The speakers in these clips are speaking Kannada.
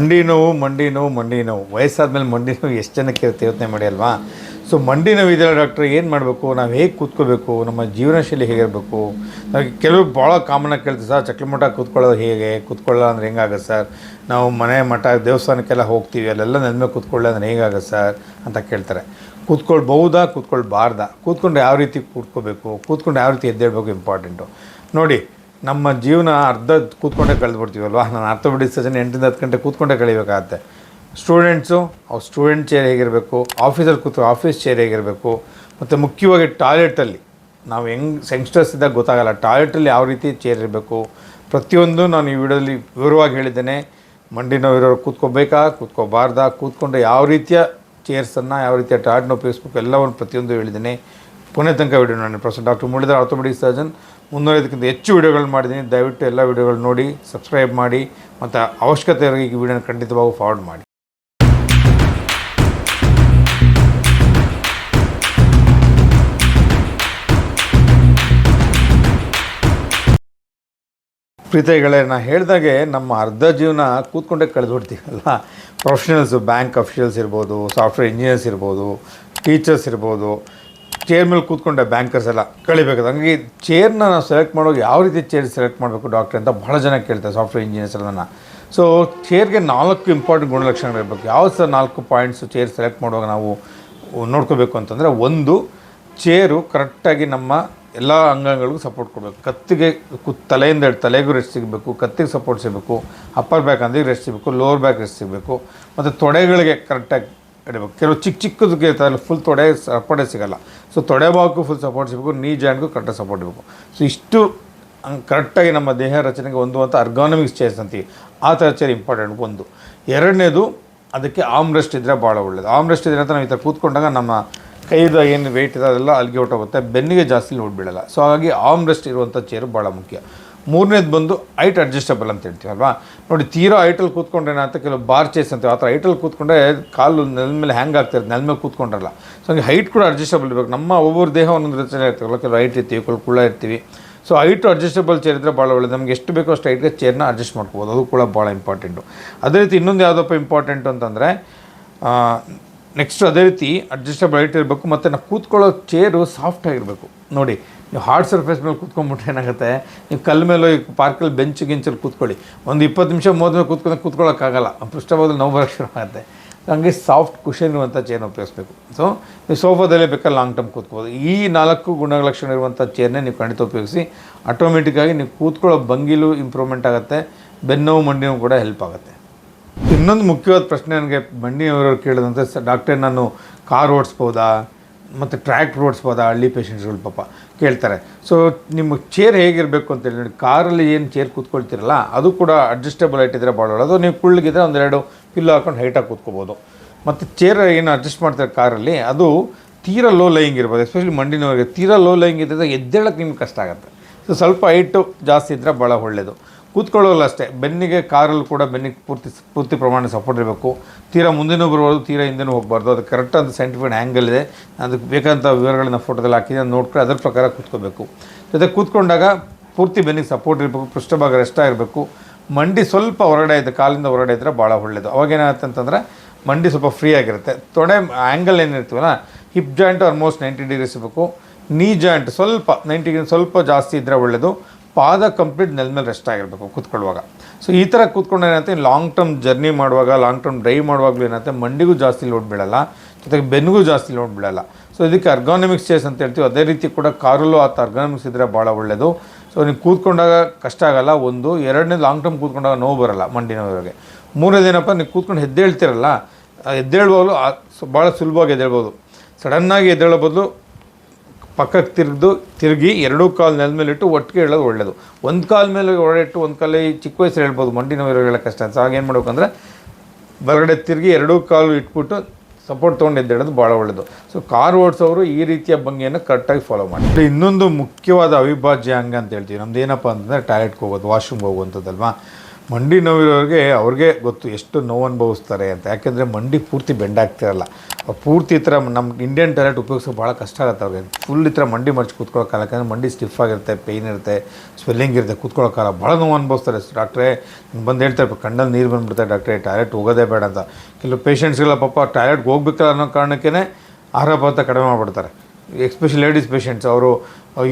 ಮಂಡಿ ನೋವು ಮಂಡಿ ನೋವು ಮಂಡಿ ನೋವು. ವಯಸ್ಸಾದ್ಮೇಲೆ ಮಂಡಿ ನೋವು ಎಷ್ಟು ಜನಕ್ಕೆ ಇರುತ್ತೆ ಯೋಚನೆ ಮಾಡಿ ಅಲ್ವಾ? ಸೊ ಮಂಡಿ ನೋವು ಇದೆಯಲ್ಲ ಡಾಕ್ಟ್ರ್ ಏನು ಮಾಡಬೇಕು? ನಾವು ಹೇಗೆ ಕೂತ್ಕೋಬೇಕು? ನಮ್ಮ ಜೀವನ ಶೈಲಿ ಹೇಗಿರಬೇಕು? ನಾವು ಕೆಲವು ಭಾಳ ಕಾಮನಾಗಿ ಕೇಳ್ತೀವಿ ಸರ್, ಚಕ್ಲಿ ಮಠ ಕೂತ್ಕೊಳ್ಳೋದು ಹೇಗೆ? ಕೂತ್ಕೊಳ್ಳೋ ಅಂದರೆ ಹೆಂಗಾಗುತ್ತೆ ಸರ್? ನಾವು ಮನೆ ಮಠ, ದೇವಸ್ಥಾನಕ್ಕೆಲ್ಲ ಹೋಗ್ತೀವಿ, ಅಲ್ಲೆಲ್ಲ ನೆನ್ಮೇಲೆ ಕೂತ್ಕೊಳ್ಳೋ ಅಂದರೆ ಅಂದ್ರೆ ಹೇಗಾಗುತ್ತೆ ಸರ್? ಅಂತ ಕೇಳ್ತಾರೆ. ಕೂತ್ಕೊಳ್ಬಹುದಾ? ಕೂತ್ಕೊಳ್ಬಾರ್ದಾ? ಕೂತ್ಕೊಂಡು ಯಾವ ರೀತಿ ಕೂತ್ಕೋಬೇಕು? ಕೂತ್ಕೊಂಡು ಯಾವ ರೀತಿ ಎದ್ದೇಳಬೇಕು? ಇಂಪಾರ್ಟೆಂಟು ನೋಡಿ ನಮ್ಮ ಜೀವನ ಅರ್ಧ ಕೂತ್ಕೊಂಡೇ ಕಳೆದ್ಬಿಡ್ತೀವಲ್ವಾ? ನಾನು ಅರ್ಥೋಪೆಡಿಕ್ ಸರ್ಜನ್ ಎಂಟರಿಂದ ಹತ್ತು ಗಂಟೆ ಕೂತ್ಕೊಂಡೇ ಕಳಿಬೇಕಾಗತ್ತೆ ಸ್ಟೂಡೆಂಟ್ಸು ಅವ್ರು ಸ್ಟೂಡೆಂಟ್ ಚೇರ್ ಹೇಗಿರಬೇಕು ಆಫೀಸಲ್ಲಿ ಕೂತು ಆಫೀಸ್ ಚೇರ್ ಹೇಗಿರಬೇಕು, ಮತ್ತು ಮುಖ್ಯವಾಗಿ ಟಾಯ್ಲೆಟಲ್ಲಿ ನಾವು ಹೆಂಗ್ ಯಂಗ್ಸ್ಟರ್ಸ್ ಇದ್ದಾಗ ಗೊತ್ತಾಗಲ್ಲ ಟಾಯ್ಲೆಟಲ್ಲಿ ಯಾವ ರೀತಿ ಚೇರ್ ಇರಬೇಕು. ಪ್ರತಿಯೊಂದು ನಾನು ಈ ವಿಡಿಯೋದಲ್ಲಿ ವಿವರವಾಗಿ ಹೇಳಿದ್ದೇನೆ. ಮಂಡಿ ನೋವಿರೋರು ಕೂತ್ಕೋಬೇಕಾ ಕೂತ್ಕೋಬಾರ್ದ ಕೂತ್ಕೊಂಡು ಯಾವ ರೀತಿಯ ಚೇರ್ಸನ್ನು ಯಾವ ರೀತಿಯ ಟಾಯ್ಲೆಟ್ನ ಉಪಯೋಗಿಸ್ಬೇಕು, ಎಲ್ಲವನ್ನು ಪ್ರತಿಯೊಂದು ಹೇಳಿದ್ದೇನೆ. ಪುಣೆ ತನಕ ವಿಡಿಯೋ ನಾನು ಪ್ರೊಫೆಸರ್ ಡಾಕ್ಟರ್ ಮುಳಿದ ಆರ್ಥೋಪೆಡಿಕ್ ಸರ್ಜನ್ ಮುನ್ನೂರೈದಕ್ಕಿಂತ ಹೆಚ್ಚು ವಿಡಿಯೋಗಳು ಮಾಡಿದ್ದೀನಿ. ದಯವಿಟ್ಟು ಎಲ್ಲ ವಿಡಿಯೋಗಳು ನೋಡಿ ಸಬ್ಸ್ಕ್ರೈಬ್ ಮಾಡಿ, ಮತ್ತು ಅವಶ್ಯಕತೆ ಇರೋರಿಗೆ ಈ ವಿಡಿಯೋನ ಖಂಡಿತವಾಗೂ ಫಾರ್ವರ್ಡ್ ಮಾಡಿ. ಪ್ರೀತಿಗಳೇ ನಾನು ಹೇಳಿದಾಗೆ ನಮ್ಮ ಅರ್ಧ ಜೀವನ ಕೂತ್ಕೊಂಡೇ ಕಳೆದುಬಿಡ್ತೀವಲ್ಲ? ಪ್ರೊಫೆಷನಲ್ಸು ಬ್ಯಾಂಕ್ ಅಫಿಷಿಯಲ್ಸ್ ಇರ್ಬೋದು ಸಾಫ್ಟ್ವೇರ್ ಇಂಜಿನಿಯರ್ಸ್ ಇರ್ಬೋದು ಟೀಚರ್ಸ್ ಇರ್ಬೋದು ಚೇರ್ ಮೇಲೆ ಕೂತ್ಕೊಂಡೆ ಬ್ಯಾಂಕರ್ಸ್ ಎಲ್ಲ ಕಳಿಬೇಕು ಹಂಗಾಗಿ ಚೇರ್ನ ನಾವು ಸೆಲೆಕ್ಟ್ ಮಾಡೋದು ಯಾವ ರೀತಿ ಚೇರ್ ಸೆಲೆಕ್ಟ್ ಮಾಡಬೇಕು ಡಾಕ್ಟ್ರ್ ಅಂತ ಬಹಳ ಜನ ಕೇಳ್ತಾರೆ ಸಾಫ್ಟ್ವೇರ್ ಇಂಜಿನಿಯರ್ಸ್ ಎಲ್ಲ ಸೊ ಚೇರ್ಗೆ ನಾಲ್ಕು ಇಂಪಾರ್ಟೆಂಟ್ ಗುಣಲಕ್ಷಣಗಳು ಇರಬೇಕು. ಯಾವ ಸಹ ನಾಲ್ಕು ಪಾಯಿಂಟ್ಸು ಚೇರ್ ಸೆಲೆಕ್ಟ್ ಮಾಡುವಾಗ ನಾವು ನೋಡ್ಕೋಬೇಕು ಅಂತಂದರೆ ಒಂದು ಚೇರು ಕರೆಕ್ಟಾಗಿ ನಮ್ಮ ಎಲ್ಲ ಅಂಗಾಂಗಗಳಿಗೂ ಸಪೋರ್ಟ್ ಕೊಡಬೇಕು. ಕತ್ತಿಗೆ ತಲೆಯಿಂದ ತಲೆಗೂ ರೆಸ್ಟ್ ಸಿಗಬೇಕು, ಕತ್ತಿಗೆ ಸಪೋರ್ಟ್ ಸಿಗಬೇಕು ಅಪ್ಪರ್ ಬ್ಯಾಕ್ ಅಂದ್ರೆ ರೆಸ್ಟ್ ಸಿಗಬೇಕು ಲೋವರ್ ಬ್ಯಾಕ್ ರೆಸ್ಟ್ ಸಿಗಬೇಕು, ಮತ್ತು ತೊಡೆಗಳಿಗೆ ಕರೆಕ್ಟಾಗಿ ಇಡಬೇಕು. ಕೆಲವು ಚಿಕ್ಕ ಚಿಕ್ಕದಕ್ಕೆ ಅಲ್ಲಿ ಫುಲ್ ತೊಡೆ ಸಪೋರ್ಟೇ ಸಿಗಲ್ಲ. ಸೊ ತೊಡೆಬಾಕು ಫುಲ್ ಸಪೋರ್ಟ್ ಸಿಗಬೇಕು ನೀ ಜಾಯಿಂಟ್ಗೂ ಕರೆಕ್ಟಾಗಿ ಸಪೋರ್ಟ್ ಇರಬೇಕು ಸೊ ಇಷ್ಟು ಕರೆಕ್ಟಾಗಿ ನಮ್ಮ ದೇಹ ರಚನೆಗೆ ಹೊಂದುವಂಥ ಅರ್ಗಾನಮಿಕ್ಸ್ ಚೇರ್ಸ್ ಅಂತೀವಿ ಆ ಥರ ಚೇರ್ ಇಂಪಾರ್ಟೆಂಟ್ ಒಂದು. ಎರಡನೇದು, ಅದಕ್ಕೆ ಆಮ್ ರೆಸ್ಟ್ ಇದ್ದರೆ ಭಾಳ ಒಳ್ಳೆಯದು ಆಮ್ ರೆಸ್ಟ್ ಇದ್ರೆ ಅಂತ ನಾವು ಈ ಥರ ಕೂತ್ಕೊಂಡಾಗ ನಮ್ಮ ಕೈದ ಏನು ವೆಯ್ಟ್ ಇದೆ ಅದೆಲ್ಲ ಅಲ್ಲಿಗೆ ಹೊಟ್ಟೋಗುತ್ತೆ ಬೆನ್ನಿಗೆ ಜಾಸ್ತಿ ಲೋಡ್ ಬೀಳಲ್ಲ. ಸೊ ಹಾಗಾಗಿ ಆಮ್ ರೆಸ್ಟ್ ಇರುವಂಥ ಚೇರು ಭಾಳ ಮುಖ್ಯ. ಮೂರನೇದು ಬಂದು ಹೈಟ್ ಅಡ್ಜಸ್ಟಬಲ್ ಅಂತ ಹೇಳ್ತೀವಲ್ವಾ ನೋಡಿ, ತೀರಾ ಐಟಲ್ಲಿ ಕೂತ್ಕೊಂಡ್ರೆ ಅಂತ ಕೆಲವು ಬಾರ್ ಚೇಸ್ ಅಂತೀವಿ. ಆ ಥರ ಐಟಲ್ಲಿ ಕೂತ್ಕೊಂಡ್ರೆ ಕಾಲು ನೆಲ ಮೇಲೆ ಹ್ಯಾಂಗ್ ಆಗ್ತಿರುತ್ತೆ ನೆಲ ಮೇಲೆ ಕೂತ್ಕೊಂಡ್ರಲ್ಲ. ಸೊ ಹಂಗೆ ಹೈಟ್ ಕೂಡ ಅಡ್ಜಸ್ಟಬಲ್ ಇರಬೇಕು. ನಮ್ಮ ಒಬ್ಬೊಬ್ಬರು ದೇಹ ಒಂದೊಂದು ರಚನೆ ಇರ್ತೀವಲ್ಲ ಕೆಲವು ಹೈಟ್ ಇರ್ತೀವಿ ಕೆಲವು ಕುಳ್ಳ ಇರ್ತೀವಿ. ಸೊ ಹೈಟು ಅಡ್ಜಸ್ಟಬಲ್ ಚೇರ್ ಇದ್ದರೆ ಭಾಳ ಒಳ್ಳೆಯದು ನಮ್ಗೆ ಎಷ್ಟು ಬೇಕೋ ಅಷ್ಟು ಹೈಟ್ಗೆ ಚೇರ್ನ ಅಡ್ಜಸ್ಟ್ ಮಾಡ್ಕೋಬೋದು. ಅದು ಕೂಡ ಭಾಳ ಇಂಪಾರ್ಟೆಂಟು ಅದೇ ರೀತಿ ಇನ್ನೊಂದು ಯಾವುದಪ್ಪ ಇಂಪಾರ್ಟೆಂಟು ಅಂತಂದರೆ ನೆಕ್ಸ್ಟ್ ಅದೇ ರೀತಿ ಅಡ್ಜಸ್ಟಬಲ್ ಹೈಟ್ ಇರಬೇಕು. ಮತ್ತು ನಾವು ಕೂತ್ಕೊಳ್ಳೋ ಚೇರು ಸಾಫ್ಟ್ ಆಗಿರಬೇಕು. ನೋಡಿ ನೀವು ಹಾರ್ಡ್ ಸರ್ಫೇಸ್ ಮೇಲೆ ಕೂತ್ಕೊಂಡ್ಬಿಟ್ರೆ ಏನಾಗುತ್ತೆ? ನೀವು ಕಲ್ಲು ಮೇಲೆ ಈ ಪಾರ್ಕಲ್ಲಿ ಬೆಂಚ್ ಗಿಂಚಲ್ಲಿ ಕೂತ್ಕೊಳ್ಳಿ. ಒಂದು ಇಪ್ಪತ್ತು ನಿಮಿಷ, ಮೂವತ್ತು ಮೇಲೆ ಕೂತ್ಕೊಂಡು ಕೂತ್ಕೊಳ್ಳೋಕ್ಕಾಗಲ್ಲ. ಪೃಷ್ಠಭಾಗದಲ್ಲಿ ನೋವು ಬರೋಕ್ಕೆ ಶುರು ಆಗುತ್ತೆ. ಹಂಗೆ ಸಾಫ್ಟ್ ಕುಷನ್ ಇರುವಂಥ ಚೇರ್ನ ಉಪಯೋಗಿಸ್ಬೇಕು. ಸೊ ನೀವು ಸೋಫಾದಲ್ಲೇ ಬೇಕಾದ್ರೆ ಲಾಂಗ್ ಟರ್ಮ್ ಕೂತ್ಕೋಬೋದು. ಈ ನಾಲ್ಕು ಗುಣಲಕ್ಷಣ ಇರುವಂಥ ಚೇರ್ನೇ ನೀವು ಖಂಡಿತ ಉಪಯೋಗಿಸಿ. ಆಟೋಮೆಟಿಕ್ಕಾಗಿ ನೀವು ಕೂತ್ಕೊಳ್ಳೋ ಬಂಗಿಲು ಇಂಪ್ರೂವ್ಮೆಂಟ್ ಆಗುತ್ತೆ. ಬೆನ್ನೋವು ಮಂಡಿನೂ ಕೂಡ ಹೆಲ್ಪ್ ಆಗುತ್ತೆ. ಇನ್ನೊಂದು ಮುಖ್ಯವಾದ ಪ್ರಶ್ನೆ ನನಗೆ ಬಂಡಿಯವರು ಕೇಳಿದಂತೆ, ಡಾಕ್ಟರ್, ನಾನು ಕಾರ್ ಓಡಿಸ್ಬೋದಾ? ಮತ್ತು ಟ್ರ್ಯಾಕ್ಟ್ರ್ ಓಡಿಸ್ಬೋದಾ ಹಳ್ಳಿ ಪೇಷಂಟ್ಸ್ಗಳು ಪಾಪ. ಕೇಳ್ತಾರೆ. ಸೊ ನಿಮ್ಮ ಚೇರ್ ಹೇಗಿರಬೇಕು ಅಂತೇಳಿ ನೋಡಿ ಕಾರಲ್ಲಿ ಏನು ಚೇರ್ ಕೂತ್ಕೊಳ್ತಿರಲ್ಲ, ಅದು ಕೂಡ ಅಡ್ಜಸ್ಟೇಬಲ್ ಹೈಟ್ ಇದ್ದರೆ ಭಾಳ ಒಳ್ಳೆಯದು ನೀವು ಕುಳ್ಳಿಗಿದ್ರೆ ಒಂದೆರಡು ಪಿಲ್ಲು ಹಾಕೊಂಡು ಹೈಟಾಗಿ ಕೂತ್ಕೋಬೋದು. ಮತ್ತು ಚೇರ್ ಏನು ಅಡ್ಜಸ್ಟ್ ಮಾಡ್ತಾರೆ ಕಾರಲ್ಲಿ, ಅದು ತೀರಾ ಲೋ ಲೈಯಿಂಗ್ ಇರ್ಬೋದು ಎಸ್ಪೆಷಲಿ ಮಂಡಿನವರಿಗೆ. ತೀರಾ ಲೋ ಲೈಯಿಂಗ್ ಇದ್ದರೆ ಎದ್ದೇಳಕ್ಕೆ ನಿಮ್ಗೆ ಕಷ್ಟ ಆಗುತ್ತೆ. ಸೊ ಸ್ವಲ್ಪ ಹೈಟು ಜಾಸ್ತಿ ಇದ್ದರೆ ಭಾಳ ಒಳ್ಳೆಯದು ಕೂತ್ಕೊಳ್ಳೋಲ್ಲ ಅಷ್ಟೇ. ಬೆನ್ನಿಗೆ ಕಾರಲ್ಲಿ ಕೂಡ ಬೆನ್ನಿಗೆ ಪೂರ್ತಿ ಪೂರ್ತಿ ಪ್ರಮಾಣ ಸಪೋರ್ಟ್ ಇರಬೇಕು. ತೀರಾ ಮುಂದೆನೂ ಬರ್ಬೋದು ತೀರಾ ಹಿಂದೆನೂ ಹೋಗಬಾರ್ದು. ಅದು ಕರೆಕ್ಟ್ ಅಂತ ಸೈಂಟಿಫಿಕ್ ಆ್ಯಂಗಲ್ ಇದೆ. ಅದಕ್ಕೆ ಬೇಕಾದಂಥ ವಿವರಗಳನ್ನ ಫೋಟೋದಲ್ಲಿ ಹಾಕಿದ್ರೆ ನೋಡ್ಕೊಂಡು ಅದ್ರ ಪ್ರಕಾರ ಕೂತ್ಕೋಬೇಕು. ಜೊತೆ ಕೂತ್ಕೊಂಡಾಗ ಪೂರ್ತಿ ಬೆನ್ನಿಗೆ ಸಪೋರ್ಟ್ ಇರಬೇಕು. ಪೃಷ್ಠಭಾಗ ರೆಸ್ಟ್ ಆಗಿರಬೇಕು. ಮಂಡಿ ಸ್ವಲ್ಪ ಹೊರಗಡೆ ಇದೆ, ಕಾಲಿಂದ ಹೊರಗಡೆ ಇದ್ದರೆ ಭಾಳ ಒಳ್ಳೆಯದು ಅವಾಗ ಏನಾಗುತ್ತೆ ಅಂತಂದರೆ ಮಂಡಿ ಸ್ವಲ್ಪ ಫ್ರೀ ಆಗಿರುತ್ತೆ. ತೊಡೆ angle ಏನಿರ್ತೀವಲ್ಲ hip joint almost ninety degrees ಇರಬೇಕು. ನೀ ಜಾಯಿಂಟ್ ಸ್ವಲ್ಪ ನೈಂಟಿ ಸ್ವಲ್ಪ ಜಾಸ್ತಿ ಇದ್ದರೆ ಒಳ್ಳೆಯದು ಪಾದ ಕಂಪ್ಲೀಟ್ ನೆಲ ಮೇಲೆ ರೆಸ್ಟ್ ಆಗಿರಬೇಕು ಕೂತ್ಕೊಳ್ಳುವಾಗ. ಸೊ ಈ ಥರ ಕೂತ್ಕೊಂಡು ಏನಂತೆ ಲಾಂಗ್ ಟರ್ಮ್ ಜರ್ನಿ ಮಾಡುವಾಗ ಲಾಂಗ್ ಟರ್ಮ್ ಡ್ರೈವ್ ಮಾಡುವಾಗಲೂ ಏನಂತೆ ಮಂಡಿಗೂ ಜಾಸ್ತಿ ಲೋಡ್ ಬೀಳಲ್ಲ, ಜೊತೆಗೆ ಬೆನ್ನಿಗೂ ಜಾಸ್ತಿ ಲೋಡ್ ಬೀಳಲ್ಲ. ಸೊ ಇದಕ್ಕೆ ಅರ್ಗಾನಮಿಕ್ಸ್ ಚೇಸ್ ಅಂತ ಹೇಳ್ತೀವಿ. ಅದೇ ರೀತಿ ಕೂಡ ಕಾರಲ್ಲೂ ಆ ಅರ್ಗಾನಮಿಕ್ಸ್ ಇದ್ದರೆ ಭಾಳ ಒಳ್ಳೆಯದು ಸೊ ನೀವು ಕೂತ್ಕೊಂಡಾಗ ಕಷ್ಟ ಆಗಲ್ಲ. ಒಂದು ಎರಡನೇ ಲಾಂಗ್ ಟರ್ಮ್ ಕೂತ್ಕೊಂಡಾಗ ನೋವು ಬರಲ್ಲ ಮಂಡಿ ನೋವಿಗೆ ಮೂರನೇದೇನಪ್ಪ ನೀವು ಕೂತ್ಕೊಂಡು ಎದ್ದೇಳ್ತಿರಲ್ಲ, ಆ ಎದ್ದೇಳುವಾಗಲೂ ಭಾಳ ಸುಲಭವಾಗಿ ಎದ್ದೇಳ್ಬೋದು. ಸಡನ್ನಾಗಿ ಎದ್ದೇಳೋ ಬದಲು ಪಕ್ಕಕ್ಕೆ ತಿರುಗಿದು ತಿರುಗಿ ಎರಡೂ ಕಾಲು ನೆಲ ಮೇಲೆ ಇಟ್ಟು ಒಟ್ಟಿಗೆ ಹೇಳೋದು ಒಳ್ಳೆಯದು ಒಂದು ಕಾಲ ಮೇಲೆ ಒಡೆಟ್ಟು ಒಂದು ಕಾಲ ಚಿಕ್ಕ ವಯಸ್ಸು ಹೇಳ್ಬೋದು ಮಂಡಿ ನೋವು ಹೇಳೋ ಕಷ್ಟ ಅಂತ. ಆಗೇನು ಏನು ಅಂದರೆ ಬಲಗಡೆ ತಿರುಗಿ ಎರಡೂ ಕಾಲು ಇಟ್ಬಿಟ್ಟು ಸಪೋರ್ಟ್ ತೊಗೊಂಡು ಎದ್ದೇಳೋದು ಭಾಳ ಒಳ್ಳೆಯದು ಸೊ ಕಾರ್ ಓಡಿಸೋರು ಈ ರೀತಿಯ ಭಂಗಿಯನ್ನು ಕರೆಕ್ಟಾಗಿ ಫಾಲೋ ಮಾಡಿ. ಇನ್ನೊಂದು ಮುಖ್ಯವಾದ ಅವಿಭಾಜ್ಯ ಅಂಗ ಅಂತ ಹೇಳ್ತೀವಿ. ನಮ್ದು ಏನಪ್ಪ ಅಂತಂದರೆ ಟಾಯ್ಲೆಟ್ಗೆ ಹೋಗೋದು ವಾಶ್ರೂಮ್ಗೆ ಹೋಗುವಂಥದ್ದಲ್ವಾ? ಮಂಡಿ ನೋವಿರೋರಿಗೆ ಅವ್ರಿಗೆ ಗೊತ್ತು ಎಷ್ಟು ನೋವು ಅನುಭವಿಸ್ತಾರೆ ಅಂತ. ಯಾಕೆಂದರೆ ಮಂಡಿ ಪೂರ್ತಿ ಬೆಂಡಾಗ್ತಿರಲ್ಲ ಪೂರ್ತಿ ಈ ಥರ ನಮ್ಮ ಇಂಡಿಯನ್ ಟಾಯ್ಲೆಟ್ ಉಪಯೋಗಿಸೋಕೆ ಭಾಳ ಕಷ್ಟ ಆಗುತ್ತೆ ಅವ್ರಿಗೆ. ಫುಲ್ ಈ ಥರ ಮಂಡಿ ಮರ್ಚಿ ಕೂತ್ಕೊಳ್ಳೋಕ್ಕಾಗಲ್ಲ ಯಾಕಂದರೆ ಮಂಡಿ ಸ್ಟಿಫ್ ಆಗಿರುತ್ತೆ ಪೇಯ್ನ್ ಇರುತ್ತೆ ಸ್ವೆಲ್ಲಿಂಗ್ ಇರುತ್ತೆ ಕೂತ್ಕೊಳ್ಳೋಕ್ಕಾಗಲ್ಲ ಭಾಳ ನೋವು ಅನುಭವಿಸ್ತಾರೆ ಡಾಕ್ಟ್ರೇ ಬಂದು ಹೇಳ್ತಾರೆ ಕಣ್ಣಲ್ಲಿ ನೀರು ಬಂದುಬಿಡ್ತಾರೆ ಡಾಕ್ಟ್ರೇ ಟಾಯ್ಲೆಟ್ ಹೋಗೋದೇ ಬೇಡ ಅಂತ. ಕೆಲವು ಪೇಷಂಟ್ಸ್ಗೆಲ್ಲ ಪಾಪ ಟಾಯ್ಲೆಟ್ಗೆ ಹೋಗ್ಬೇಕಲ್ಲ ಅನ್ನೋ ಕಾರಣಕ್ಕೇ ಆಹಾರ ಪದಾರ್ಥ ಕಡಿಮೆ ಮಾಡಿಬಿಡ್ತಾರೆ. ಎಕ್ಸ್ಪೆಷಲಿ ಲೇಡೀಸ್ ಪೇಷಂಟ್ಸ್ ಅವರು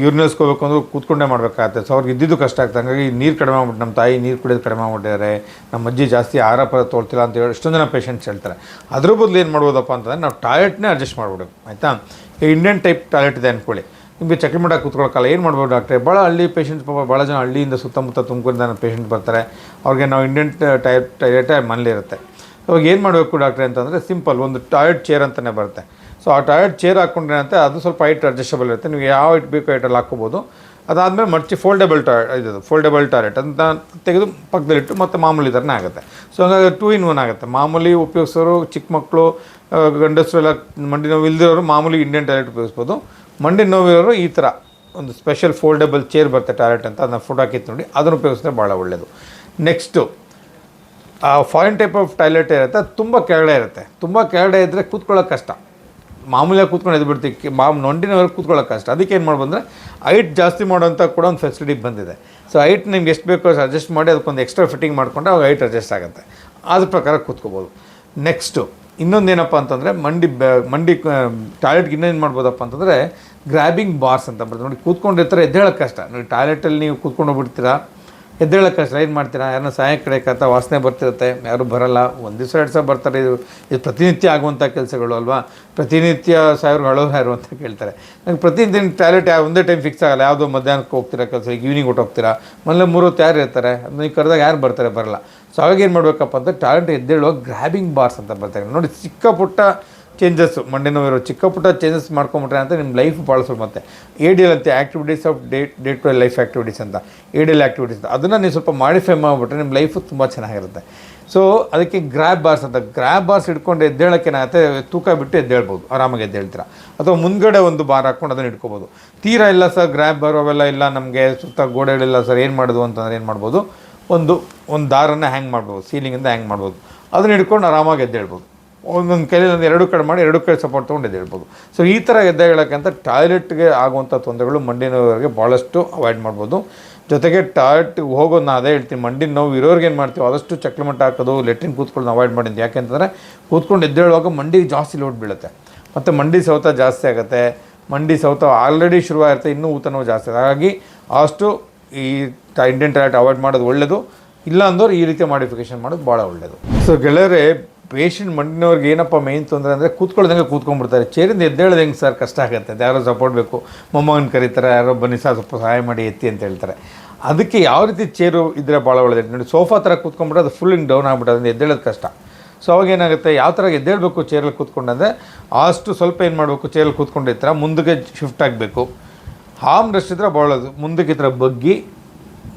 ಯೂರಿನಲ್ಸ್ಕೋಬೇಕು ಅಂದ್ರೆ ಕೂತ್ಕೊಂಡೇ ಮಾಡಬೇಕಾಗತ್ತೆ. ಸೊ ಅವ್ರಿಗೆ ಇದ್ದಿದ್ದು ಕಷ್ಟ ಆಗ್ತದೆ. ಹಂಗಾಗಿ ನೀರು ಕಡಿಮೆ ಮಾಡ್ಬಿಟ್ಟು ನಮ್ಮ ತಾಯಿ ನೀರು ಕುಡಿಯೋದು ಕಡಿಮೆ ಮಾಡಿದ್ದಾರೆ ನಮ್ಮ ಅಜ್ಜಿ ಜಾಸ್ತಿ ಆಹಾರ ಪದಾರ್ಥ ತೊಳ್ತಿಲ್ಲ ಅಂತ ಹೇಳಿ ಎಷ್ಟೊಂದು ಜನ ಪೇಷೆಂಟ್ಸ್ ಹೇಳ್ತಾರೆ. ಅದ್ರ ಬದಲು ಏನು ಮಾಡ್ಬೋದಪ್ಪ ಅಂತಂದರೆ ನಾವು ಟಾಯ್ಲೆಟ್ನೇ ಅಡ್ಜಸ್ಟ್ ಮಾಡ್ಬಿಡೋದು. ಆಯಿತಾ? ಈ ಇಂಡಿಯನ್ ಟೈಪ್ ಟಾಯ್ಲೆಟ್ ಇದೆ ಅಂದ್ಕೊಳ್ಳಿ ನಿಮಗೆ ಚೆಕ್ ಮಾಡೋಕೆ ಕೂತ್ಕೊಳ್ಳೋಕ್ಕಲ್ಲ ಏನು ಮಾಡ್ಬೋದು ಡಾಕ್ಟ್ರೆ ಭಾಳ ಹಳ್ಳಿ ಪೇಷೆಂಟ್ಸ್ ಪಾಪ ಭಾಳ ಜನ ಹಳ್ಳಿಯಿಂದ ಸುತ್ತಮುತ್ತ ತುಮಕೂರಿಂದ ಪೇಷೆಂಟ್ ಬರ್ತಾರೆ. ಅವ್ರಿಗೆ ನಾವು ಇಂಡಿಯನ್ ಟೈಪ್ ಟಾಯ್ಲೆಟೇ ಮನೇಲಿ ಇರುತ್ತೆ ಅವಾಗ ಏನು ಮಾಡಬೇಕು ಡಾಕ್ಟ್ರೆ ಅಂತಂದರೆ ಸಿಂಪಲ್ ಒಂದು ಟಾಯ್ಲೆಟ್ ಚೇರ್ ಅಂತಲೇ ಬರುತ್ತೆ. ಸೊ ಆ ಟಾಯ್ಲೆಟ್ ಚೇರ್ ಹಾಕ್ಕೊಂಡ್ರೆ ಅಂತ, ಅದು ಸ್ವಲ್ಪ ಹೈಟ್ ಅಡ್ಜಸ್ಟಬಲ್ ಇರುತ್ತೆ. ನೀವು ಯಾವ ಹೈಟ್ ಬೇಕೋ ಹೈಟಲ್ಲಿ ಹಾಕ್ಕೋಬೋದು. ಅದಾದಮೇಲೆ ಮರ್ಚಿ ಫೋಲ್ಡೆಬಲ್ ಟಾಯ್ ಇದು ಫೋಲ್ಡೆಬಲ್ ಟಾಯ್ಲೆಟ್ ಅಂತ ತೆಗೆದು ಪಕ್ಕದಲ್ಲಿಟ್ಟು ಮತ್ತು ಮಾಮೂಲಿ ಥರನೇ ಆಗುತ್ತೆ. ಸೊ ಹಂಗಾಗಿ ಟೂ ಇನ್ ಒನ್ ಆಗುತ್ತೆ. ಮಾಮೂಲಿ ಉಪಯೋಗಿಸೋರು, ಚಿಕ್ಕ ಮಕ್ಕಳು ಗಂಡಸರು ಎಲ್ಲ ಮಂಡಿ ನೋವು ಇಲ್ದಿರೋರು ಮಾಮೂಲಿ ಇಂಡಿಯನ್ ಟಾಯ್ಲೆಟ್ ಉಪಯೋಗಿಸ್ಬೋದು. ಮಂಡಿ ನೋವಿರೋರು ಈ ಥರ ಒಂದು ಸ್ಪೆಷಲ್ ಫೋಲ್ಡೆಬಲ್ ಚೇರ್ ಬರುತ್ತೆ ಟಾಯ್ಲೆಟ್ ಅಂತ. ಅದನ್ನ ಫೋಟೋ ಹಾಕಿತ್ತು ನೋಡಿ, ಅದನ್ನು ಉಪಯೋಗಿಸಿದ್ರೆ ಭಾಳ ಒಳ್ಳೆಯದು ನೆಕ್ಸ್ಟು ಆ ಫಾರಿನ್ ಟೈಪ್ ಆಫ್ ಟಾಯ್ಲೆಟ್ ಇರುತ್ತೆ. ತುಂಬ ಕೆಳಗಡೆ ಇರುತ್ತೆ. ತುಂಬ ಕೆಳಗಡೆ ಇದ್ದರೆ ಕೂತ್ಕೊಳ್ಳೋಕೆ ಕಷ್ಟ. ಮಾಮೂಲಿಯಾಗಿ ಕೂತ್ಕೊಂಡು ಎದ್ದು ಬಿಡ್ತೀವಿ ಮಾಮ್ ನೊಂಡಿನವರೆಗೆ ಕೂತ್ಕೊಳ್ಳೋಕೆ ಕಷ್ಟ ಅದಕ್ಕೆ ಏನು ಮಾಡ್ಬಂದ್ರೆ ಹೈಟ್ ಜಾಸ್ತಿ ಮಾಡೋಂಥ ಕೂಡ ಒಂದು ಫೆಸಿಲಿಟಿ ಬಂದಿದೆ. ಸೊ ಹೈಟ್ ನಿಮ್ಗೆ ಎಷ್ಟು ಬೇಕೋ ಅಷ್ಟು ಅಡ್ಜಸ್ಟ್ ಮಾಡಿ ಅದಕ್ಕೊಂದು ಎಕ್ಸ್ಟ್ರಾ ಫಿಟ್ಟಿಂಗ್ ಮಾಡಿಕೊಂಡ್ರೆ ಅವಾಗ ಹೈಟ್ ಅಡ್ಜಸ್ಟ್ ಆಗುತ್ತೆ. ಅದ್ರ ಪ್ರಕಾರ ಕೂತ್ಕೋಬೋದು. ನೆಕ್ಸ್ಟು ಇನ್ನೊಂದೇನಪ್ಪ ಅಂತಂದರೆ, ಮಂಡಿ ಮಂಡಿ ಟಾಯ್ಲೆಟ್ಗೆ ಇನ್ನೇನು ಮಾಡ್ಬೋದಪ್ಪ ಅಂತಂದರೆ ಗ್ರ್ಯಾಬಿಂಗ್ ಬಾರ್ಸ್ ಅಂತ ಬರ್ತದೆ. ನೋಡಿ, ಕೂತ್ಕೊಂಡಿರ್ತಾರೆ ಎದ್ದೇಳೋಕ್ಕೆ ಕಷ್ಟ ನೋಡಿ ಟಾಯ್ಲೆಟಲ್ಲಿ ನೀವು ಕೂತ್ಕೊಂಡು ಹೋಗ್ಬಿಡ್ತೀರಾ? ಎದ್ದೇಳಕ್ಕೆ ಏನು ಮಾಡ್ತೀರಾ? ಯಾರನ್ನ ಸಹಾಯ ಕಡೆಯಕ್ಕಂತ ವಾಸನೆ ಬರ್ತಿರುತ್ತೆ. ಯಾರು ಬರಲ್ಲ. ಒಂದು ದಿವಸ, ಎರಡು ಸಲ ಬರ್ತಾರೆ. ಇದು ಇದು ಪ್ರತಿನಿತ್ಯ ಆಗುವಂಥ ಕೆಲಸಗಳು ಅಲ್ವಾ? ಪ್ರತಿನಿತ್ಯ ಸಾವಿರ ಹಳೋ ಯಾರು ಅಂತ ಕೇಳ್ತಾರೆ. ನಂಗೆ ಪ್ರತಿದಿನ ಟ್ಯಾಲೆಟ್ ಯಾವ ಒಂದೇ ಟೈಮ್ ಫಿಕ್ಸ್ ಆಗಲ್ಲ. ಯಾವುದೋ ಮಧ್ಯಾಹ್ನಕ್ಕೆ ಹೋಗ್ತೀರಾ, ಕೆಲಸ ಈಗ ಈವ್ನಿಂಗ್ ಹೋಗ್ತೀರಾ? ಮೊದಲೇ ಮೂರು ಹೊತ್ತು ಯಾರು ಇರ್ತಾರೆ? ಅದನ್ನ ನೀವು ಕರೆದಾಗ ಯಾರು ಬರ್ತಾರೆ? ಬರಲ್ಲ. ಸೊ ಅವಾಗ ಏನು ಮಾಡಬೇಕಪ್ಪ ಅಂತ ಟ್ಯಾಲೆಂಟ್ ಎದ್ದೇಳುವ ಗ್ರ್ಯಾಬಿಂಗ್ ಬಾರ್ಸ್ ಅಂತ ಬರ್ತಾರೆ. ನೋಡಿ ಚಿಕ್ಕ ಪುಟ್ಟ ಚೇಂಜಸ್ಸು ಮಂಡಿ ನೋವಿರೋ ಚಿಕ್ಕ ಪುಟ್ಟ ಚೇಂಜಸ್ ಮಾಡ್ಕೊಂಬಿಟ್ರೆ ಅಂತ ನಿಮ್ಮ ಲೈಫ್ ಭಾಳ ಸ್ವಲ್ಪ ಮತ್ತೆ. ಎ ಡಿ ಎಲ್ ಅಂತ activities of day day to life activities ಅಂತ. ಎ ಡಿ ಎಲ್ ಆ್ಯಕ್ಟಿವಿಟೀಸ್ ಅಂತ. ಅದನ್ನು ನೀವು ಸ್ವಲ್ಪ ಮಾಡಿಫೈ ಮಾಡಿಬಿಟ್ರೆ ನಿಮ್ಮ ಲೈಫು ತುಂಬ ಚೆನ್ನಾಗಿರುತ್ತೆ. ಸೊ ಅದಕ್ಕೆ ಗ್ರ್ಯಾಬ್ ಬಾರ್ಸ್ ಅಂತ. ಗ್ರ್ಯಾಬ್ ಬಾರ್ಸ್ ಹಿಡ್ಕೊಂಡು ಎದ್ದೇಳಕ್ಕೆ ಏನಾಗುತ್ತೆ ತೂಕ ಬಿಟ್ಟು ಎದ್ದೇಳ್ಬೋದು. ಆರಾಮಾಗಿ ಎದ್ದೇಳ್ತೀರ. ಅಥವಾ ಮುಂದ್ಗಡೆ ಒಂದು ಬಾರ್ ಹಾಕ್ಕೊಂಡು ಅದನ್ನು ಇಟ್ಕೋಬೋದು. ತೀರಾ ಇಲ್ಲ ಸರ್ ಗ್ರ್ಯಾಬ್ ಬಾರ್ ಅವೆಲ್ಲ ಇಲ್ಲ, ನಮಗೆ ಸುತ್ತ ಗೋಡೆಗಳಿಲ್ಲ ಸರ್ ಏನು ಮಾಡೋದು ಅಂತಂದ್ರೆ ಏನು ಮಾಡ್ಬೋದು? ಒಂದು ಒಂದು ದಾರನ್ನು ಹ್ಯಾಂಗ್ ಮಾಡ್ಬೋದು. ಸೀಲಿಂಗಿಂದ ಹ್ಯಾಂಗ್ ಮಾಡ್ಬೋದು. ಅದನ್ನ ಹಿಡ್ಕೊಂಡು ಆರಾಮಾಗಿ ಎದ್ದೇಳ್ಬೋದು. ಒಂದೊಂದು ಕೈಲಿ ಒಂದು ಎರಡು ಕಡೆ ಮಾಡಿ ಎರಡು ಕೈ ಸಪೋರ್ಟ್ ತೊಗೊಂಡು ಹೇಳ್ಬೋದು. ಸೊ ಈ ಥರ ಎದ್ದೇಳಕ್ಕಂತ ಟಾಯ್ಲೆಟ್ಗೆ ಆಗುವಂಥ ತೊಂದರೆಗಳು ಮಂಡಿ ನೋವಿಗೆ ಭಾಳಷ್ಟು ಅವಾಯ್ಡ್ ಮಾಡ್ಬೋದು. ಜೊತೆಗೆ ಟಾಯ್ಲೆಟ್ಗೆ ಹೋಗೋದು ನಾನು ಅದೇ ಹೇಳ್ತೀನಿ ಮಂಡಿ ನೋವು ಇರೋರಿಗೆ ಏನು ಮಾಡ್ತೀವಿ, ಆದಷ್ಟು ಚಕ್ಲಮಟ್ಟ ಹಾಕೋದು ಲೆಟ್ರಿನ್ ಕೂತ್ಕೊಳ್ಳೋದು ಅವಾಯ್ಡ್ ಮಾಡಿದ್ದು ಯಾಕೆಂತಂದರೆ ಕೂತ್ಕೊಂಡು ಎದ್ದೇಳುವಾಗ ಮಂಡಿಗೆ ಜಾಸ್ತಿ ಲೋಡ್ ಬೀಳುತ್ತೆ. ಮತ್ತು ಮಂಡಿ ಸೌತ ಜಾಸ್ತಿ ಆಗುತ್ತೆ. ಮಂಡಿ ಸೌತ ಆಲ್ರೆಡಿ ಶುರುವಾಗಿರುತ್ತೆ, ಇನ್ನೂ ಊತ ನೋವು ಜಾಸ್ತಿ. ಹಾಗಾಗಿ ಅಷ್ಟು ಈ ಇಂಡಿಯನ್ ಟಾಯ್ಲೆಟ್ ಅವಾಯ್ಡ್ ಮಾಡೋದು ಒಳ್ಳೆಯದು ಇಲ್ಲ ಅಂದವ್ರು ಈ ರೀತಿ ಮಾಡಿಫಿಕೇಶನ್ ಮಾಡೋದು ಭಾಳ ಒಳ್ಳೆಯದು ಸೊ ಗೆಳೆಯರೆ ಪೇಷಂಟ್ ಮಂಡಿನವ್ರಿಗೆ ಏನಪ್ಪ ಮೇನ್ ತೊಂದರೆ ಅಂದರೆ ಕೂತ್ಕೊಳ್ಳೋದಂಗೆ ಕೂತ್ಕೊಂಡ್ಬಿಡ್ತಾರೆ. ಚೇರಿಂದ ಎದ್ದೇಳೋದು ಹೆಂಗೆ ಸರ್? ಕಷ್ಟ ಆಗುತ್ತೆ ಯಾರೋ ಸಪೋರ್ಟ್ ಬೇಕು. ಮೊಮ್ಮಗನ ಕರೀತಾರೆ. ಯಾರೋ ಬನ್ನಿ ಸರ್, ಸ್ವಲ್ಪ ಸಹಾಯ ಮಾಡಿ ಎತ್ತಿ ಅಂತ ಹೇಳ್ತಾರೆ. ಅದಕ್ಕೆ ಯಾವ ರೀತಿ ಚೇರು ಇದ್ದರೆ ಭಾಳ ಒಳ್ಳೆಯದು ನೋಡಿ, ಸೋಫಾ ಥರ ಕೂತ್ಕೊಂಡ್ಬಿಟ್ರೆ ಅದು ಫುಲ್ ಹಿಂಗೆ ಡೌನ್ ಆಗ್ಬಿಟ್ಟು ಅದನ್ನು ಎದ್ದೇಳೋದು ಕಷ್ಟ. ಸೊ ಅವಾಗ ಏನಾಗುತ್ತೆ? ಯಾವ ಥರ ಎದ್ದೇಳಬೇಕು ಚೇರಲ್ಲಿ ಕೂತ್ಕೊಂಡಂದರೆ ಅಷ್ಟು ಸ್ವಲ್ಪ ಏನು ಮಾಡಬೇಕು? ಚೇರಲ್ಲಿ ಕೂತ್ಕೊಂಡಿರ್ತಾರೆ ಮುಂದಕ್ಕೆ ಶಿಫ್ಟ್ ಆಗಬೇಕು. ಹಾಮ್ ರೆಸ್ಟ್ ಇದ್ರೆ ಭಾಳ ಒಳ್ಳೆಯದು ಮುಂದಕ್ಕೆ ಈ ಥರ ಬಗ್ಗಿ,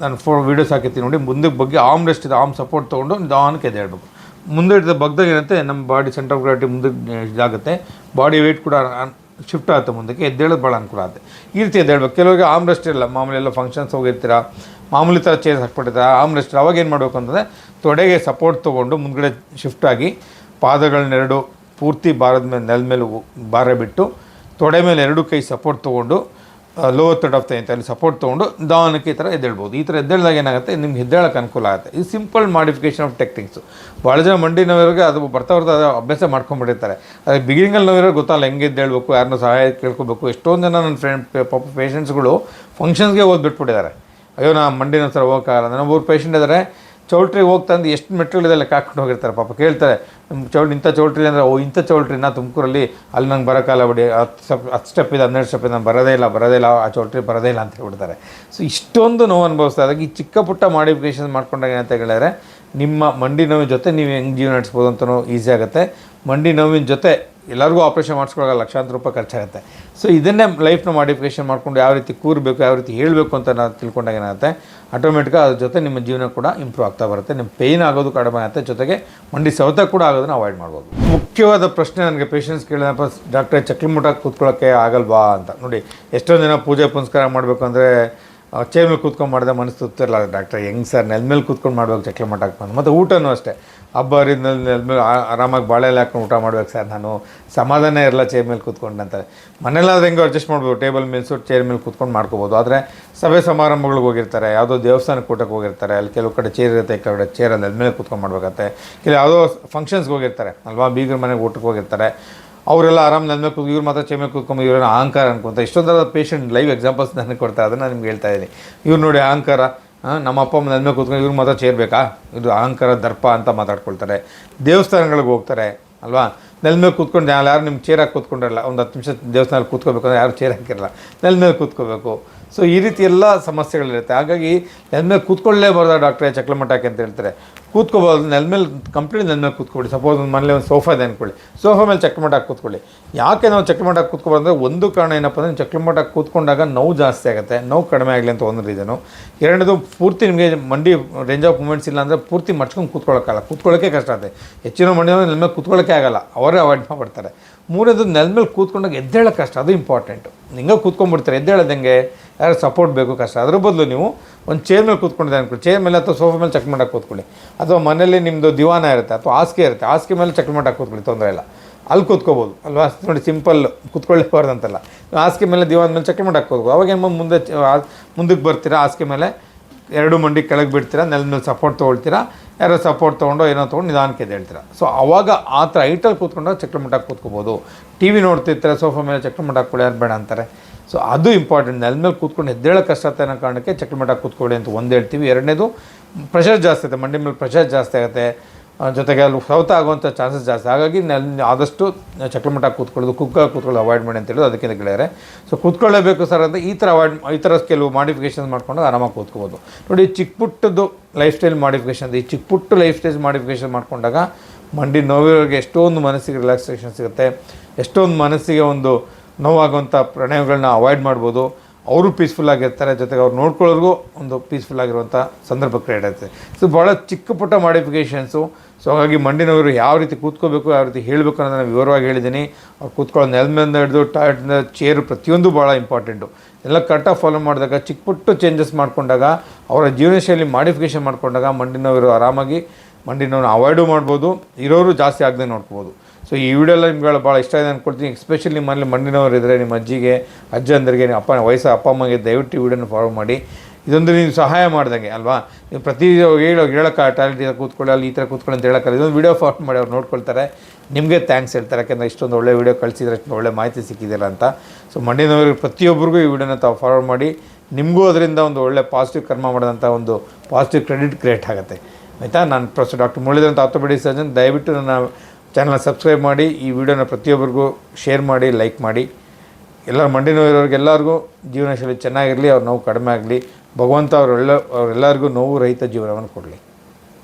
ನಾನು ಫೋ ವೀಡಿಯೋಸ್ ಹಾಕಿರ್ತೀನಿ ನೋಡಿ, ಮುಂದಕ್ಕೆ ಬಗ್ಗಿ ಆಮ್ ರೆಸ್ಟ್ ಇದೆ ಆಮ್ ಸಪೋರ್ಟ್ ತೊಗೊಂಡು ನಿಧಾನಕ್ಕೆ ಎದ್ದೇಳಬೇಕು. ಮುಂದೆ ಹಿಡಿದ ಬಗ್ದಾಗ ಏನಂತೆ ನಮ್ಮ ಬಾಡಿ ಸೆಂಟರ್ ಆಫ್ ಗ್ರಾವಿಟಿ ಮುಂದಕ್ಕೆ ಇದಾಗುತ್ತೆ. ಬಾಡಿ ವೆಯ್ಟ್ ಕೂಡ ಶಿಫ್ಟ್ ಆಗುತ್ತೆ ಮುಂದಕ್ಕೆ, ಎದ್ದೇಳೋದು ಭಾಳ ಅನುಕೂಲ ಆಗುತ್ತೆ. ಈ ರೀತಿ ಎದ್ದೇಳ್ಬೇಕು. ಕೆಲವರಿಗೆ ಆಮ್ ರೆಸ್ಟ್ ಇರಲ್ಲ, ಮಾಮೂಲಿ ಎಲ್ಲ ಫಂಕ್ಷನ್ಸ್ ಹೋಗಿರ್ತೀರಾ, ಮಾಮೂಲಿ ಥರ ಚೇರ್ ಹಾಕ್ಬಿಟ್ಟಿರ್ತಾರೆ ಆಮ್ ರೆಸ್ಟ್ ಅವಾಗ ಏನು ಮಾಡಬೇಕು ಅಂತಂದರೆ, ತೊಡೆಗೆ ಸಪೋರ್ಟ್ ತೊಗೊಂಡು ಮುಂದ್ಗಡೆ ಶಿಫ್ಟ್ ಆಗಿ ಪಾದಗಳನ್ನೆರಡು ಪೂರ್ತಿ ಭಾರದ ಮೇಲೆ, ನೆಲದ ಮೇಲೆ ಬಾರ ಭಾರ ಬಿಟ್ಟು, ತೊಡೆ ಮೇಲೆ ಎರಡು ಕೈ ಸಪೋರ್ಟ್ ತೊಗೊಂಡು ಲೋವರ್ ಥರ್ಡ್ ಆಫ್ ದ ಅಂತ ಸಪೋರ್ಟ್ ತೊಗೊಂಡು ದಾನಕ್ಕೆ ಈ ಥರ ಎದ್ದೇಳ್ಬೋದು. ಈ ಥರ ಎದ್ದೇಳಿದಾಗ ಏನಾಗುತ್ತೆ? ನಿಮ್ಗೆ ಎದ್ದೇಳಕ್ಕೆ ಅನುಕೂಲ ಆಗುತ್ತೆ. ಇದು ಸಿಂಪಲ್ ಮಾಡಿಫಿಕೇಶನ್ ಆಫ್ ಟೆಕ್ನಿಕ್ಸು ಭಾಳ ಜನ ಮಂಡಿ ನೋವಿರೋರಿಗೆ ಅದು ಬರ್ತಾ ಬರ್ತಾ ಅದು ಅಭ್ಯಾಸ ಮಾಡ್ಕೊಂಡ್ಬಿಟ್ಟಿರ್ತಾರೆ. ಅದೇ ಬಿಗಿನಿಂಗಲ್ಲಿ ನೋವಿರೋ ಗೊತ್ತಲ್ಲ ಹೆಂಗೆ ಎದ್ದೇಳಬೇಕು, ಯಾರನ್ನೂ ಸಹಾಯ ಕೇಳ್ಕೊಬೇಕು. ಎಷ್ಟೊಂದು ಜನ ನನ್ನ ಫ್ರೆಂಡ್ ಪಾಪ ಪೇಷಂಟ್ಸ್ಗಳು ಫಂಕ್ಷನ್ಸ್ಗೆ ಓದ್ಬಿಟ್ಬಿಟ್ಟಿದ್ದಾರೆ ಅಯ್ಯೋ, ನಾ ಮಂಡಿನ ಹತ್ರ ಹೋಗೋಕ್ಕಾಗಲ್ಲ. ನನ್ನ ಒಬ್ಬರು ಪೇಷಂಟ್ ಇದ್ದಾರೆ. ಚೌಲ್ಟ್ರಿಗೆ ಹೋಗಿ ತಂದು ಎಷ್ಟು ಮೆಟ್ರಿಗಳಿದೆ ಕಾಕೊಂಡು ಹೋಗಿರ್ತಾರೆ. ಪಾಪ ಕೇಳ್ತಾರೆ ನಮ್ಮ ಚೌಲ್ಟ್ರಿ ಇಂಥ ಚೌಲ್ಟ್ರಿ ಅಂದರೆ, ಓ, ಇಂಥ ಚೌಲ್ಟ್ರಿನ ತುಮಕೂರಲ್ಲಿ ಅಲ್ಲಿ ನಂಗೆ ಬರೋಕ್ಕಲ್ಲ ಬಿಡಿ, ಹತ್ತು ಸ್ಟೆಪ್ ಹತ್ತು ಸ್ಟೆಪ್ ಇದೆ, ಹನ್ನೆರಡು ಸ್ಟೆಪ್ ಇದೆ ನಾನು ಬರೋದೇ ಇಲ್ಲ ಬರೋದೇ ಇಲ್ಲ, ಆ ಚೌಲ್ಟ್ರಿ ಬರೋದೇ ಇಲ್ಲ ಅಂತ ಹೇಳ್ಬಿಡ್ತಾರೆ. ಸೊ ಇಷ್ಟೊಂದು ನೋವು ಅನುಭವಿಸ್ತಾ ಇದ್ದಾಗ ಈ ಚಿಕ್ಕ ಪುಟ್ಟ ಮಾಡಿಫಿಕೇಶನ್ ಮಾಡ್ಕೊಂಡಾಗ ಏನಂತ ಹೇಳಿದ್ರೆ, ನಿಮ್ಮ ಮಂಡಿ ನೋವಿನ ಜೊತೆ ನೀವು ಹೆಂಗೆ ಜೀವನ ನಡೆಸ್ಬೋದು ಅಂತಲೂ ಈಸಿ ಆಗುತ್ತೆ. ಮಂಡಿ ನೋವಿನ ಜೊತೆ ಎಲ್ಲರಿಗೂ ಆಪ್ರೇಷನ್ ಮಾಡಿಸ್ಕೊಳ್ಳೋಕೆ ಲಕ್ಷಾಂತರ ರೂಪಾಯಿ ಖರ್ಚಾಗುತ್ತೆ. ಸೊ ಇದನ್ನೇ ಲೈಫ್ನ ಮಾಡಿಫಿಕೇಶನ್ ಮಾಡ್ಕೊಂಡು ಯಾವ ರೀತಿ ಕೂರಬೇಕು, ಯಾವ ರೀತಿ ಹೇಳಬೇಕು ಅಂತ ನಾವು ತಿಳ್ಕೊಂಡಾಗ ಏನಾಗುತ್ತೆ? ಆಟೋಮೆಟಿಕಾಗಿ ಅದ್ರ ಜೊತೆ ನಿಮ್ಮ ಜೀವನ ಕೂಡ ಇಂಪ್ರೂವ್ ಆಗ್ತಾ ಬರುತ್ತೆ. ನಿಮ್ಮ ಪೇಯ್ನ್ ಆಗೋದು ಕಡಿಮೆ ಆಗುತ್ತೆ. ಜೊತೆಗೆ ಮಂಡಿ ಸೌತ ಕೂಡ ಆಗೋದನ್ನ ಅವಾಯ್ಡ್ ಮಾಡ್ಬೋದು. ಮುಖ್ಯವಾದ ಪ್ರಶ್ನೆ ನನಗೆ ಪೇಷಂಟ್ಸ್ ಕೇಳಿದಪ್ಪ ಡಾಕ್ಟ್ರೆ, ಚಕ್ಲಿ ಮುಟ್ಟಾಗಿ ಕೂತ್ಕೊಳ್ಳೋಕ್ಕೆ ಆಗಲ್ವಾ? ಅಂತ. ನೋಡಿ, ಎಷ್ಟೊಂದು ಜನ ಪೂಜೆ ಪುನಸ್ಕಾರ ಮಾಡಬೇಕು ಅಂದರೆ ಚೇರ್ ಮೇಲೆ ಕೂತ್ಕೊಂಡು ಮಾಡಿದೆ ಮನಸ್ಸು ತುತ್ತಿರಲ್ಲ ಡಾಕ್ಟರ್, ಹೆಂಗೆ ಸರ್? ನೆಲ ಮೇಲೆ ಕೂತ್ಕೊಂಡು ಮಾಡ್ಬೇಕು, ಚಕ್ಲೆ ಮಟ್ಟ ಬಂದು ಮತ್ತು ಊಟನೂ ಅಷ್ಟೇ. ಹಬ್ಬ ಹರಿದ ನೆಲ ಮೇಲೆ ಆರಾಮಾಗಿ ಬಾಳೆಲ್ಲ ಹಾಕೊಂಡು ಊಟ ಮಾಡ್ಬೇಕು ಸರ್. ನಾನು ಸಮಾಧಾನ ಇರಲ್ಲ ಚೇರ್ ಮೇಲೆ ಕೂತ್ಕೊಂಡು ಅಂತಾರೆ ಮನೇಲಾದ್ರೆ ಹೆಂಗೆ ಅಡ್ಜಸ್ಟ್ ಮಾಡ್ಬೋದು ಟೇಬಲ್ ಮೇಲ್ಸು ಚೇರ್ ಮೇಲೆ ಕೂತ್ಕೊಂಡು ಮಾಡ್ಕೋಬೋದು. ಆದರೆ ಸಭೆ ಸಮಾರಂಭಗಳಿಗೆ ಹೋಗಿರ್ತಾರೆ. ಯಾವುದೋ ದೇವಸ್ಥಾನಕ್ಕೆ ಕೂಟಕ್ಕೆ ಹೋಗಿರ್ತಾರೆ. ಅಲ್ಲಿ ಕೆಲವು ಕಡೆ ಚೇರ್ ಇರುತ್ತೆ, ಕೆಲವು ಕಡೆ ಚೇರಲ್ಲಿ ನೆಲ ಮೇಲೆ ಕೂತ್ಕೊಂಡು ಮಾಡ್ಬೇಕಾಗತ್ತೆ ಕೆಲವು ಯಾವುದೋ ಫಂಕ್ಷನ್ಸ್ಗೆ ಹೋಗಿರ್ತಾರೆ. ಅಲ್ವಾ? ಬೀಗರ ಮನೆಗೆ ಊಟಕ್ಕೆ ಹೋಗಿರ್ತಾರೆ. ಅವರೆಲ್ಲ ಆರಾಮ್ ನನ್ನ ಮೇಲೆ ಕೂತ್ಕೊಂಡು, ಇವ್ರು ಮಾತ್ರ ಚೇಮೆ ಕೂತ್ಕೊಂಡು ಇವ್ರನ್ನ ಅಹಂಕಾರ ಅನ್ಕೊಂತ ಇಷ್ಟೊಂದರ ಪೇಷಂಟ್ ಲೈವ್ ಎಕ್ಸಾಂಪಲ್ಸ್ ನನಗೆ ಕೊಡ್ತಾ ಅದನ್ನು ನಾನು ನಿಮ್ಗೆ ಹೇಳ್ತಾ ಇದ್ದೀನಿ. ಇವ್ರು ನೋಡಿ ಅಹಂಕಾರ ನಮ್ಮ ಅಪ್ಪ ಅಮ್ಮ ನನ್ನ ಮೇಲೆ ಕೂತ್ಕೊಂಡು ಇವ್ರು ಮಾತ್ರ ಚೇರ್ಬೇಕಾ ಇದು ಅಹಂಕಾರ, ದರ್ಪ ಅಂತ ಮಾತಾಡ್ಕೊಳ್ತಾರೆ. ದೇವಸ್ಥಾನಗಳಿಗೆ ಹೋಗ್ತಾರೆ, ಅಲ್ವಾ? ನೆಲ ಮೇಲೆ ಕೂತ್ಕೊಂಡು ಯಾರು ಯಾರು ನಿಮ್ಮ ಚೇರಾಗಿ ಕೂತ್ಕೊಂಡಿರಲ್ಲ, ಒಂದು ಹತ್ತು ನಿಮಿಷ ದೇವಸ್ಥಾನದಲ್ಲಿ ಕೂತ್ಕೋಬೇಕಂದ್ರೆ ಯಾರು ಚೇರ್ ಹಾಕಿರಲ್ಲ ನೆಲ ಮೇಲೆ ಕೂತ್ಕೋಬೇಕು. ಸೊ ಈ ರೀತಿ ಎಲ್ಲ ಸಮಸ್ಯೆಗಳಿರುತ್ತೆ. ಹಾಗಾಗಿ ನೆಲ ಮೇಲೆ ಕೂತ್ಕೊಳ್ಳೇಬಾರ್ದ ಡಾಕ್ಟ್ರೇ ಚಕ್ಲಮಟ್ಟಾಕೆ ಅಂತ ಹೇಳ್ತಾರೆ. ಕೂತ್ಕೋಬೋದು ನೆಲ ಮೇಲೆ ಕಂಪ್ಲೀಟ್ ನೆಲ ಮೇಲೆ ಕೂತ್ಕೊಳ್ಳಿ. ಸಪೋಸ್ ಒಂದು ಮನೇಲಿ ಒಂದು ಸೋಫಾ ಇದೆ ಅಂದ್ಕೊಳ್ಳಿ ಸೋಫಾ ಮೇಲೆ ಚಕ್ರಮಟ್ಟಾಗಿ ಕೂತ್ಕೊಳ್ಳಿ. ಯಾಕೆ ನಾವು ಚಕ್ರಮಟ್ಟಾಗಿ ಕೂತ್ಕೊಬಾರ್ದು ಒಂದು ಕಾರಣ ಏನಪ್ಪ ಅಂದರೆ ಚಕ್ರಮಟ್ಟಾಗಿ ಕೂತ್ಕೊಂಡಾಗ ನೋವು ಜಾಸ್ತಿ ಆಗುತ್ತೆ. ನೋವು ಕಡಿಮೆ ಆಗಲಿ ಅಂತ ಒಂದು ರೀಸನು. ಎರಡನೇದು ಪೂರ್ತಿ ನಿಮಗೆ ಮಂಡಿ ರೇಂಜ್ ಆಫ್ ಮೂಮೆಂಟ್ಸ್ ಇಲ್ಲ ಅಂದರೆ ಪೂರ್ತಿ ಮಡ್ಚ್ಕೊಂಡು ಕೂತ್ಕೊಳ್ಳೋಕ್ಕಾಗಲ್ಲ. ಕೂತ್ಕೊಳ್ಳೋಕ್ಕೆ ಕಷ್ಟ ಆಗುತ್ತೆ. ಹೆಚ್ಚಿನ ಮಂಡಿ ನೆಲ ಮೇಲೆ ಕೂತ್ಕೊಳ್ಳೋಕ್ಕೆ ಆಗಲ್ಲ. ಅವರೇ ಅವಾಯ್ಡ್ ಮಾಡ್ಬಿಡ್ತಾರೆ. ಮೂರನೇದು ನೆಲ ಮೇಲೆ ಕೂತ್ಕೊಂಡಾಗ ಎದ್ದೇಳೋ ಕಷ್ಟ, ಅದು ಇಂಪಾರ್ಟೆಂಟು ಹಿಂಗೆ ಕೂತ್ಕೊಂಡ್ಬಿಡ್ತಾರೆ ಎದ್ದೇಳೋದಂಗೆ ಯಾರು ಸಪೋರ್ಟ್ ಬೇಕು ಕಷ್ಟ. ಅದ್ರ ಬದಲು ನೀವು ಒಂದು ಚೇರ್ ಮೇಲೆ ಕೂತ್ಕೊಂಡಿದ್ದೆ ಅನ್ಕೊಳ್ಳಿ. ಚೇರ್ ಮೇಲೆ ಅಥವಾ ಸೋಫಾ ಮೇಲೆ ಚೆಕ್ ಮಾಡಕ್ಕೆ ಕೂತ್ಕೊಳ್ಳಿ. ಅಥವಾ ಮನೇಲಿ ನಿಮ್ಮದು ದಿವಾನ ಇರುತ್ತೆ, ಅಥವಾ ಹಾಸಿಗೆ ಇರುತ್ತೆ, ಹಾಸಿಗೆ ಮೇಲೆ ಚೆಕ್ ಮಾಡಕ್ಕೆ ಕೂತ್ಕೊಳ್ಳಿ, ತೊಂದರೆ ಇಲ್ಲ. ಅಲ್ಲಿ ಕೂತ್ಕೋಬೋದು. ಅಲ್ವಾ? ನೋಡಿ ಸಿಂಪಲ್ ಕೂತ್ಕೊಳ್ಳೇಬಾರ್ದು ಅಂತಲ್ಲ ಹಾಸಿಗೆ ಮೇಲೆ, ದಿವಾನ ಮೇಲೆ ಚೆಕ್ ಮಾಡಕ್ಕೆ ಕೂತ್ಕೋ ಅವಾಗ ಏನು ಮುಂದೆ ಮುಂದಕ್ಕೆ ಬರ್ತೀರಾ, ಹಾಸಿಗೆ ಮೇಲೆ? ಎರಡು ಮಂಡಿ ಕೆಳಗೆ ಬಿಡ್ತೀರಾ, ನೆಲದ ಮೇಲೆ ಸಪೋರ್ಟ್ ತೊಗೊಳ್ತೀರಾ? ಯಾರೋ ಸಪೋರ್ಟ್ ತೊಗೊಂಡು ಏನೋ ತೊಗೊಂಡು ನಿಧಾನಕ್ಕೆ ಹೇಳ್ತೀರಾ? ಸೊ ಅವಾಗ ಆ ಥರ ಹೈಟಲ್ಲಿ ಕೂತ್ಕೊಂಡಾಗ ಚಕ್ರಮಟ್ಟಾಗಿ ಕೂತ್ಕೋಬೋದು. ಟಿ ವಿ ನೋಡ್ತಿರ್ತಾರೆ ಸೋಫಾ ಮೇಲೆ ಚಕ್ರಮಟ್ಟ ಹಾಕ್ಕೊಳ್ಳಿ ಯಾರು ಬೇಡ ಅಂತಾರೆ. ಸೊ ಅದು ಇಂಪಾರ್ಟೆಂಟ್ ನೆಲ ಮೇಲೆ ಕೂತ್ಕೊಂಡು ಎದ್ದೇಳೋ ಕಷ್ಟ ಅನ್ನೋ ಕಾರಣಕ್ಕೆ ಚಕ್ರಮಟ್ಟ ಕೂತ್ಕೊಳ್ಳಿ ಅಂತ ಒಂದು ಹೇಳ್ತೀವಿ. ಎರಡನೇದು ಪ್ರೆಷರ್ ಜಾಸ್ತಿ ಆಗುತ್ತೆ ಮಂಡಿ ಮೇಲೆ ಪ್ರೆಷರ್ ಜಾಸ್ತಿ ಆಗುತ್ತೆ. ಜೊತೆಗೆ ಅಲ್ಲಿ ಸೌತ ಆಗುವಂಥ ಚಾನ್ಸಸ್ ಜಾಸ್ತಿ. ಹಾಗಾಗಿ ನೆಲ ಆದಷ್ಟು ಚಕ್ರಮಟ್ಟ ಕೂತ್ಕೊಳ್ಳೋದು ಕುಕ್ಕ ಕೂತ್ಕೊಳ್ಳೋದು ಅವಾಯ್ಡ್ ಮಾಡಿ ಅಂತ ಹೇಳೋದು ಅದಕ್ಕಿಂತ ಗೆಳೆಯರೆ ಸೊ ಕೂತ್ಕೊಳ್ಳೇಬೇಕು ಸರ್ ಅಂತ ಈ ಥರ ಅವಾಯ್ಡ್ ಈ ಥರ ಕೆಲವು ಮಾಡಿಫಿಕೇಷನ್ ಮಾಡ್ಕೊಂಡು ಆರಾಮಾಗಿ ಕೂತ್ಕೋಬೋದು. ನೋಡಿ ಚಿಕ್ಕ ಪುಟ್ಟದ್ದು ಲೈಫ್ ಸ್ಟೈಲ್ ಮಾಡಿಫಿಕೇಷನ್ ಈ ಚಿಕ್ಕ ಪುಟ್ಟ ಲೈಫ್ ಸ್ಟೈಲ್ ಮಾಡಿಫಿಕೇಷನ್ ಮಾಡಿಕೊಂಡಾಗ ಮಂಡಿ ನೋವಿಗೆ ಎಷ್ಟೊಂದು ಮನಸ್ಸಿಗೆ ರಿಲ್ಯಾಕ್ಸೇಷನ್ ಸಿಗುತ್ತೆ, ಎಷ್ಟೊಂದು ಮನಸ್ಸಿಗೆ ಒಂದು ನೋವಾಗುವಂಥ ಪ್ರಣಯಗಳನ್ನ ಅವಾಯ್ಡ್ ಮಾಡ್ಬೋದು. ಅವರು ಪೀಸ್ಫುಲ್ ಆಗಿರ್ತಾರೆ. ಜೊತೆಗೆ ಅವ್ರು ನೋಡ್ಕೊಳ್ಳೋರ್ಗೂ ಒಂದು ಪೀಸ್ಫುಲ್ ಆಗಿರುವಂಥ ಸಂದರ್ಭ ಕ್ರಿಯೇಟ್ ಆಗುತ್ತೆ ಸೊ ಭಾಳ ಚಿಕ್ಕ ಪುಟ್ಟ ಮಾಡಿಫಿಕೇಷನ್ಸು ಸೊ ಹಾಗಾಗಿ ಮಂಡಿನವರು ಯಾವ ರೀತಿ ಕೂತ್ಕೋಬೇಕು, ಯಾವ ರೀತಿ ಹೇಳಬೇಕು ಅನ್ನೋದನ್ನು ವಿವರವಾಗಿ ಹೇಳಿದ್ದೀನಿ. ಅವ್ರು ಕೂತ್ಕೊಳ್ಳೋ ನೆಲದಿಂದ ಹಿಡಿದು ಟಾಯ್ಲೆಟ್ನ ಚೇರು ಪ್ರತಿಯೊಂದು ಭಾಳ ಇಂಪಾರ್ಟೆಂಟು ಎಲ್ಲ ಕರೆಕ್ಟಾಗಿ ಫಾಲೋ ಮಾಡಿದಾಗ, ಚಿಕ್ಕ ಪುಟ್ಟ ಚೇಂಜಸ್ ಮಾಡಿಕೊಂಡಾಗ, ಅವರ ಜೀವನ ಶೈಲಿ ಮಾಡಿಫಿಕೇಷನ್ ಮಾಡಿಕೊಂಡಾಗ ಮಂಡಿನವರು ಆರಾಮಾಗಿ ಮಂಡಿನವ್ರನ್ನ ಅವಾಯ್ಡು ಮಾಡ್ಬೋದು. ಇರೋರು ಜಾಸ್ತಿ ಆಗದೆ ನೋಡ್ಕೋಬೋದು. ಸೊ ಈ ವಿಡಿಯೋ ಎಲ್ಲ ನಿಮ್ಗಳು ಭಾಳ ಇಷ್ಟ ಇದೆ ಅಂದ್ಕೊಳ್ತೀನಿ ಎಸ್ಪೆಷಲಿ ನಿಮ್ಮಲ್ಲಿ ಮಣ್ಣಿನವರು ಇದ್ದರೆ ನಿಮ್ಮ ಅಜ್ಜಿಗೆ ಅಜ್ಜಂದರಿಗೆ ನಿಮ್ಮ ಅಪ್ಪ ವಯಸ್ಸು ಅಪ್ಪ, ಅಮ್ಮಗೆ ದಯವಿಟ್ಟು ಈ ವಿಡಿಯೋನ ಫಾಲೋ ಮಾಡಿ. ಇದೊಂದು ನೀವು ಸಹಾಯ ಮಾಡಿದಂಗೆ, ಅಲ್ವಾ? ನೀವು ಪ್ರತಿ ಹೇಳೋ, ಹೇಳೋಕ್ಕೆ ಟಾಯ್ಲೆಟ್ ಇದೆ ಕೂತ್ಕೊಳ್ಳಿ, ಅಲ್ಲಿ ಈ ಥರ ಕೂತ್ಕೊಳ್ಳಿ ಅಂತ ಹೇಳೋಕ್ಕಲ್ಲ ಇದೊಂದು ವಿಡಿಯೋ ಫಾಲೋ ಮಾಡಿ ಅವ್ರು ನೋಡ್ಕೊಳ್ತಾರೆ. ನಿಮಗೆ ಥ್ಯಾಂಕ್ಸ್ ಹೇಳ್ತಾರೆ. ಯಾಕೆಂದರೆ ಇಷ್ಟೊಂದು ಒಳ್ಳೆ ವಿಡಿಯೋ ಕಳಿಸಿದ್ರೆ ಅಷ್ಟು ಒಳ್ಳೆ ಮಾಹಿತಿ ಸಿಕ್ಕಿದೆಯಲ್ಲ ಅಂತ. ಸೊ ಮಣ್ಣಿನವರಿಗೆ ಪ್ರತಿಯೊಬ್ಬರಿಗೂ ಈ ವಿಡಿಯೋನ ತಾವು ಫಾರ್ವರ್ಡ್ ಮಾಡಿ. ನಿಮಗೂ ಅದರಿಂದ ಒಂದು ಒಳ್ಳೆ ಪಾಸಿಟಿವ್ ಕರ್ಮ ಮಾಡಿದಂಥ ಒಂದು ಪಾಸಿಟಿವ್ ಕ್ರೆಡಿಟ್ ಕ್ರಿಯೇಟ್ ಆಗುತ್ತೆ. ಆಯಿತಾ? ನಾನು professor doctor Muralidhar orthopaedic surgeon ದಯವಿಟ್ಟು ನನ್ನ ಚಾನಲ್ನ ಸಬ್ಸ್ಕ್ರೈಬ್ ಮಾಡಿ, ಈ ವಿಡಿಯೋನ ಪ್ರತಿಯೊಬ್ಬರಿಗೂ ಶೇರ್ ಮಾಡಿ ಲೈಕ್ ಮಾಡಿ. ಎಲ್ಲ ಮಂಡಿ ನೋವಿರೋರಿಗೆಲ್ಲರಿಗೂ ಜೀವನ ಶೈಲಿ ಚೆನ್ನಾಗಿರಲಿ, ಅವ್ರ ನೋವು ಕಡಿಮೆ ಆಗಲಿ. ಭಗವಂತ ಅವರೆಲ್ಲ ಅವರೆಲ್ಲರಿಗೂ ನೋವು ರಹಿತ ಜೀವನವನ್ನು ಕೊಡಲಿ.